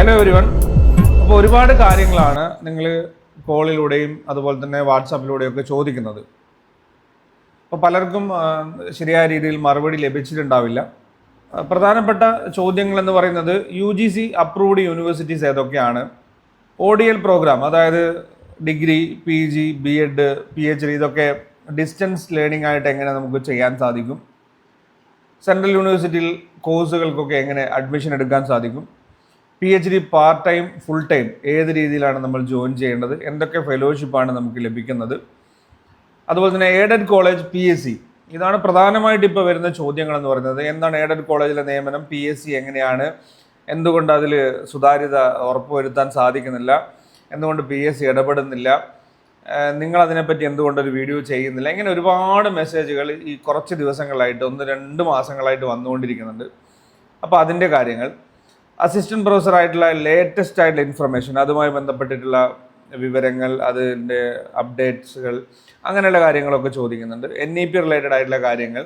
Hello everyone അപ്പോൾ ഒരുപാട് കാര്യങ്ങളാണ് നിങ്ങൾ കോളിലൂടെയും അതുപോലെ തന്നെ വാട്സാപ്പിലൂടെയും ഒക്കെ ചോദിക്കുന്നത്. അപ്പോൾ പലർക്കും ശരിയായ രീതിയിൽ മറുപടി ലഭിച്ചിട്ടുണ്ടാവില്ല. പ്രധാനപ്പെട്ട ചോദ്യങ്ങൾ എന്ന് പറയുന്നത് U G C approved universities ഏതൊക്കെയാണ്? ഒ ഡി എൽ പ്രോഗ്രാം അതായത് degree P G B Ed P H D ഇതൊക്കെ ഡിസ്റ്റൻസ് ലേണിംഗ് ആയിട്ട് എങ്ങനെ നമുക്ക് ചെയ്യാൻ സാധിക്കും? സെൻട്രൽ യൂണിവേഴ്സിറ്റിയിൽ കോഴ്സുകൾക്കൊക്കെ എങ്ങനെ അഡ്മിഷൻ എടുക്കാൻ സാധിക്കും? P H D part time full time ഏത് രീതിയിലാണ് നമ്മൾ ജോയിൻ ചെയ്യേണ്ടത്? എന്തൊക്കെ ഫെലോഷിപ്പാണ് നമുക്ക് ലഭിക്കുന്നത്? അതുപോലെ തന്നെ aided college P S C ഇതാണ് പ്രധാനമായിട്ട് ഇപ്പോൾ വരുന്ന ചോദ്യങ്ങൾ എന്ന് പറയുന്നത്. എന്താണ് എയ്ഡഡ് കോളേജിലെ നിയമനം? പി എസ് സി എങ്ങനെയാണ്? എന്തുകൊണ്ട് അതിൽ സുതാര്യത ഉറപ്പുവരുത്താൻ സാധിക്കുന്നില്ല? എന്തുകൊണ്ട് പി എസ് സി ഇടപെടുന്നില്ല? നിങ്ങൾ അതിനെപ്പറ്റി എന്തുകൊണ്ട് ഒരു വീഡിയോ ചെയ്യുന്നില്ല? ഇങ്ങനെ ഒരുപാട് മെസ്സേജുകൾ ഈ കുറച്ച് ദിവസങ്ങളായിട്ട് ഒന്ന് രണ്ട് മാസങ്ങളായിട്ട് വന്നുകൊണ്ടിരിക്കുന്നുണ്ട്. അപ്പോൾ അതിന്റെ കാര്യങ്ങൾ. അസിസ്റ്റന്റ് പ്രൊഫസർ ആയിട്ടുള്ള ലേറ്റസ്റ്റ് ആയിട്ടുള്ള ഇൻഫർമേഷൻ അതുമായി ബന്ധപ്പെട്ടിട്ടുള്ള വിവരങ്ങൾ അതിന്റെ അപ്ഡേറ്റ്സുകൾ അങ്ങനെയുള്ള കാര്യങ്ങളൊക്കെ ചോദിക്കുന്നുണ്ട്. എൻ ഇ പി റിലേറ്റഡ് ആയിട്ടുള്ള കാര്യങ്ങൾ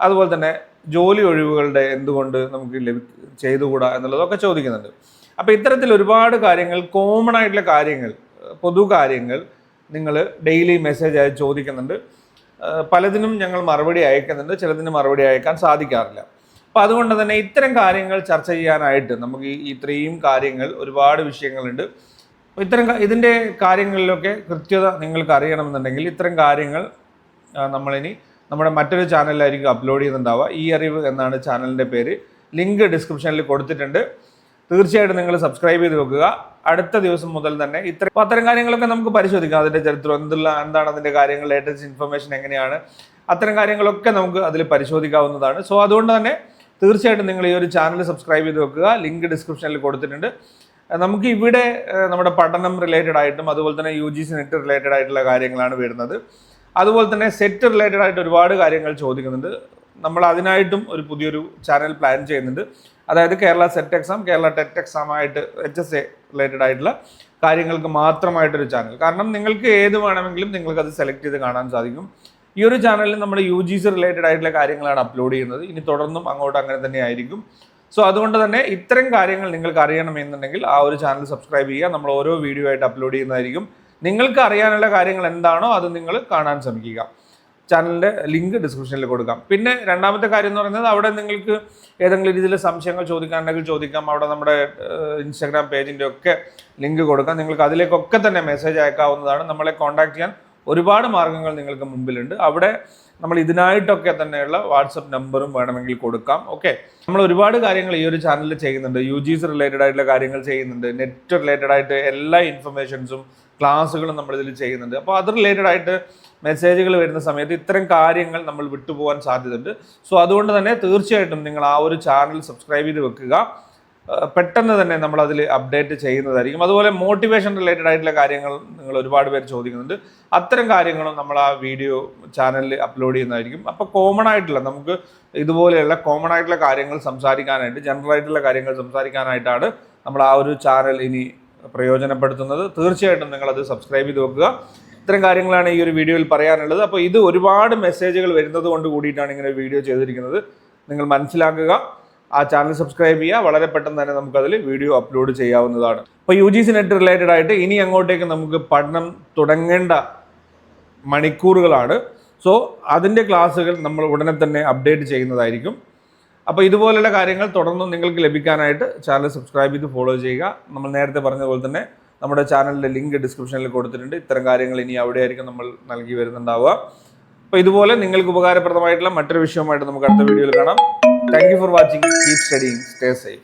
അതുപോലെ തന്നെ ജോലി ഒഴിവുകളുടെ എന്തുകൊണ്ട് നമുക്ക് ലഭി ചെയ്തുകൂടാ എന്നുള്ളതൊക്കെ ചോദിക്കുന്നുണ്ട്. അപ്പോൾ ഇത്തരത്തിൽ ഒരുപാട് കാര്യങ്ങൾ കോമൺ ആയിട്ടുള്ള കാര്യങ്ങൾ പൊതു കാര്യങ്ങൾ നിങ്ങൾ ഡെയിലി മെസ്സേജ് ആയി ചോദിക്കുന്നുണ്ട്. പലതിനും ഞങ്ങൾ മറുപടി അയക്കുന്നുണ്ട്. ചിലതിന് മറുപടി അയക്കാൻ സാധിക്കാറില്ല. അപ്പോൾ അതുകൊണ്ട് തന്നെ ഇത്തരം കാര്യങ്ങൾ ചർച്ച ചെയ്യാനായിട്ട് നമുക്ക് ഈ ഇത്രയും കാര്യങ്ങൾ ഒരുപാട് വിഷയങ്ങളുണ്ട്. ഇത്തരം ഇതിന്റെ കാര്യങ്ങളിലൊക്കെ കൃത്യത നിങ്ങൾക്ക് അറിയണമെന്നുണ്ടെങ്കിൽ ഇത്തരം കാര്യങ്ങൾ നമ്മളിനി നമ്മുടെ മറ്റൊരു ചാനലിലായിരിക്കും അപ്ലോഡ് ചെയ്യുന്നുണ്ടാവുക. ഈ അറിവ് എന്നാണ് ചാനലിന്റെ പേര്. ലിങ്ക് ഡിസ്ക്രിപ്ഷനിൽ കൊടുത്തിട്ടുണ്ട്. തീർച്ചയായിട്ടും നിങ്ങൾ സബ്സ്ക്രൈബ് ചെയ്ത് വെക്കുക. അടുത്ത ദിവസം മുതൽ തന്നെ ഇത്ര അത്തരം കാര്യങ്ങളൊക്കെ നമുക്ക് പരിശോധിക്കാം. അതിന്റെ ചരിത്രം എന്തുള്ള എന്താണ് അതിന്റെ കാര്യങ്ങൾ ലേറ്റസ്റ്റ് ഇൻഫർമേഷൻ എങ്ങനെയാണ്? അത്തരം കാര്യങ്ങളൊക്കെ നമുക്ക് അതിൽ പരിശോധിക്കാവുന്നതാണ്. സോ അതുകൊണ്ട് തന്നെ തീർച്ചയായിട്ടും നിങ്ങൾ ഈ ഒരു ചാനൽ സബ്സ്ക്രൈബ് ചെയ്ത് വെക്കുക. ലിങ്ക് ഡിസ്ക്രിപ്ഷനിൽ കൊടുത്തിട്ടുണ്ട്. നമുക്ക് ഇവിടെ നമ്മുടെ പഠനം റിലേറ്റഡ് ആയിട്ടും അതുപോലെ തന്നെ U G C NET related ആയിട്ടുള്ള കാര്യങ്ങളാണ് വരുന്നത്. അതുപോലെ തന്നെ സെറ്റ് റിലേറ്റഡ് ആയിട്ട് ഒരുപാട് കാര്യങ്ങൾ ചോദിക്കുന്നുണ്ട്. നമ്മൾ അതിനായിട്ടും ഒരു പുതിയൊരു ചാനൽ പ്ലാൻ ചെയ്യുന്നുണ്ട്. അതായത് Kerala SET exam Kerala TET exam ആയിട്ട് എച്ച് എസ് എ റിലേറ്റഡ് ആയിട്ടുള്ള കാര്യങ്ങൾക്ക് മാത്രമായിട്ടൊരു ചാനൽ കാരണം നിങ്ങൾക്ക് ഏത് വേണമെങ്കിലും നിങ്ങൾക്ക് അത് സെലക്ട് ചെയ്ത് കാണാൻ സാധിക്കും. ഈ ഒരു ചാനലിൽ നമ്മൾ യു ജി സി റിലേറ്റഡ് ആയിട്ടുള്ള കാര്യങ്ങളാണ് അപ്ലോഡ് ചെയ്യുന്നത്. ഇനി തുടർന്നും അങ്ങോട്ട് അങ്ങനെ തന്നെ ആയിരിക്കും. സോ അതുകൊണ്ട് തന്നെ ഇത്തരം കാര്യങ്ങൾ നിങ്ങൾക്ക് അറിയണമെന്നുണ്ടെങ്കിൽ ആ ഒരു ചാനൽ സബ്സ്ക്രൈബ് ചെയ്യുക. നമ്മൾ ഓരോ വീഡിയോ ആയിട്ട് അപ്ലോഡ് ചെയ്യുന്നതായിരിക്കും. നിങ്ങൾക്ക് അറിയാനുള്ള കാര്യങ്ങൾ എന്താണോ അത് നിങ്ങൾ കാണാൻ ശ്രമിക്കുക. ചാനലിന്റെ ലിങ്ക് ഡിസ്ക്രിപ്ഷനിൽ കൊടുക്കാം. പിന്നെ രണ്ടാമത്തെ കാര്യം എന്ന് പറയുന്നത് അവിടെ നിങ്ങൾക്ക് ഏതെങ്കിലും രീതിയിൽ സംശയങ്ങൾ ചോദിക്കാനുണ്ടെങ്കിൽ ചോദിക്കാം. അവിടെ നമ്മുടെ ഇൻസ്റ്റാഗ്രാം പേജിന്റെ ഒക്കെ ലിങ്ക് കൊടുക്കാം. നിങ്ങൾക്ക് അതിലേക്കൊക്കെ തന്നെ മെസ്സേജ് അയക്കാവുന്നതാണ്. നമ്മളെ കോൺടാക്ട് ചെയ്യാൻ ഒരുപാട് മാർഗങ്ങൾ നിങ്ങൾക്ക് മുമ്പിലുണ്ട്. അവിടെ നമ്മൾ ഇതിനായിട്ടൊക്കെ തന്നെയുള്ള വാട്സപ്പ് നമ്പറും വേണമെങ്കിൽ കൊടുക്കാം. ഓക്കെ. നമ്മൾ ഒരുപാട് കാര്യങ്ങൾ ഈ ഒരു ചാനലിൽ ചെയ്യുന്നുണ്ട്. യു ജി സി റിലേറ്റഡ് ആയിട്ടുള്ള കാര്യങ്ങൾ ചെയ്യുന്നുണ്ട്. നെറ്റ് റിലേറ്റഡ് ആയിട്ട് എല്ലാ ഇൻഫർമേഷൻസും ക്ലാസ്സുകളും നമ്മൾ ഇതിൽ ചെയ്യുന്നുണ്ട്. അപ്പോൾ അത് റിലേറ്റഡ് ആയിട്ട് മെസ്സേജുകൾ വരുന്ന സമയത്ത് ഇത്തരം കാര്യങ്ങൾ നമ്മൾ വിട്ടുപോകാൻ സാധ്യതയുണ്ട്. സോ അതുകൊണ്ട് തന്നെ തീർച്ചയായിട്ടും നിങ്ങൾ ആ ഒരു ചാനൽ സബ്സ്ക്രൈബ് ചെയ്ത് വെക്കുക. പെട്ടെന്ന് തന്നെ നമ്മൾ അതിൽ അപ്ഡേറ്റ് ചെയ്യുന്നതായിരിക്കും. അതുപോലെ മോട്ടിവേഷൻ റിലേറ്റഡ് ആയിട്ടുള്ള കാര്യങ്ങൾ നിങ്ങൾ ഒരുപാട് പേര് ചോദിക്കുന്നുണ്ട്. അത്തരം കാര്യങ്ങളും നമ്മൾ ആ വീഡിയോ ചാനലിൽ അപ്ലോഡ് ചെയ്യുന്നതായിരിക്കും. അപ്പോൾ കോമൺ ആയിട്ടുള്ള നമുക്ക് ഇതുപോലെയുള്ള കോമൺ ആയിട്ടുള്ള കാര്യങ്ങൾ സംസാരിക്കാനായിട്ട് ജനറൽ ആയിട്ടുള്ള കാര്യങ്ങൾ സംസാരിക്കാനായിട്ടാണ് നമ്മൾ ആ ഒരു ചാനൽ ഇനി പ്രയോജനപ്പെടുത്തുന്നത്. തീർച്ചയായിട്ടും നിങ്ങളത് സബ്സ്ക്രൈബ് ചെയ്ത് വെക്കുക. ഇത്തരം കാര്യങ്ങളാണ് ഈ ഒരു വീഡിയോയിൽ പറയാനുള്ളത്. അപ്പോൾ ഇത് ഒരുപാട് മെസ്സേജുകൾ വരുന്നത് കൊണ്ട് കൂടിയിട്ടാണ് ഇങ്ങനെ വീഡിയോ ചെയ്തിരിക്കുന്നത്. നിങ്ങൾ മനസ്സിലാക്കുക. ആ ചാനൽ സബ്സ്ക്രൈബ് ചെയ്യുക. വളരെ പെട്ടെന്ന് തന്നെ നമുക്കതിൽ വീഡിയോ അപ്ലോഡ് ചെയ്യാവുന്നതാണ്. അപ്പോൾ U G C NET related ആയിട്ട് ഇനി അങ്ങോട്ടേക്ക് നമുക്ക് പഠനം തുടങ്ങേണ്ട മണിക്കൂറുകളാണ്. സോ അതിന്റെ ക്ലാസ്സുകൾ നമ്മൾ ഉടനെ തന്നെ അപ്ഡേറ്റ് ചെയ്യുന്നതായിരിക്കും. അപ്പോൾ ഇതുപോലെയുള്ള കാര്യങ്ങൾ തുടർന്നും നിങ്ങൾക്ക് ലഭിക്കാനായിട്ട് ചാനൽ സബ്സ്ക്രൈബ് ചെയ്ത് ഫോളോ ചെയ്യുക. നമ്മൾ നേരത്തെ പറഞ്ഞതുപോലെ തന്നെ നമ്മുടെ ചാനലിന്റെ ലിങ്ക് ഡിസ്ക്രിപ്ഷനിൽ കൊടുത്തിട്ടുണ്ട്. ഇത്തരം കാര്യങ്ങൾ ഇനി അവിടെയായിരിക്കും നമ്മൾ നൽകി വരുന്നുണ്ടാവുക. അപ്പോൾ ഇതുപോലെ നിങ്ങൾക്ക് ഉപകാരപ്രദമായിട്ടുള്ള മറ്റൊരു വിഷയവുമായിട്ട് നമുക്ക് അടുത്ത വീഡിയോയിൽ കാണാം. Thank you for watching. Keep studying. Stay safe.